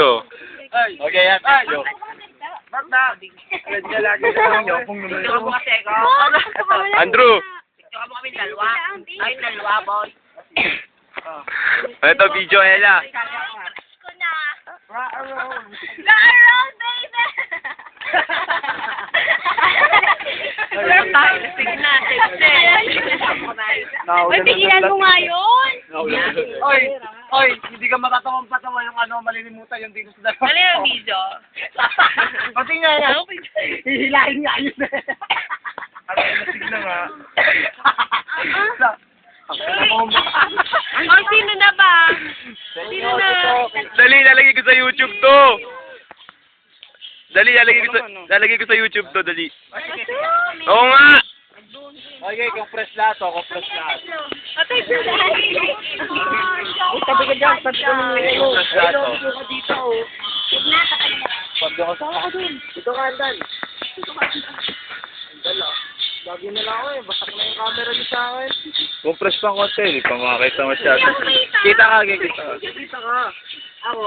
Yo. Okay, yan. Na? Ko. Andrew. Ito mo kami dalawa. Ay, dalawa, boy. Ito, video, Ella. na. Rock roll. Rock baby! Wala tayo. Sige na. Uy, pigilan mo nga yun! Oy, oy, hindi ka matatawang patawa yung ano, malilimutan yung dito sa dalawa. Ano yung video? Pati nga yan. Hihilahin nga yun eh. Ano yung nasig na nga. Oh, sino na ba? Sino na? Dali, lalagay ko sa YouTube to. Dali, lalagay ko sa, lalagay ko sa YouTube to, dali. Oo nga. Okay, kung fresh lahat, oh, kung fresh lahat. Atay, Tabi ka dyan, tabi ka ng Kung fresh lahat, oh. ka dito, oh. Pagdo ka sa ako dun. Dito ka, Andan. Dito ka, Andan lang. Lagi na lang ako eh, basak na yung camera niyo sa akin. Fresh pang konti, hindi pa makakita masyado. Kita ka, kita ka. Kita ka. Ako,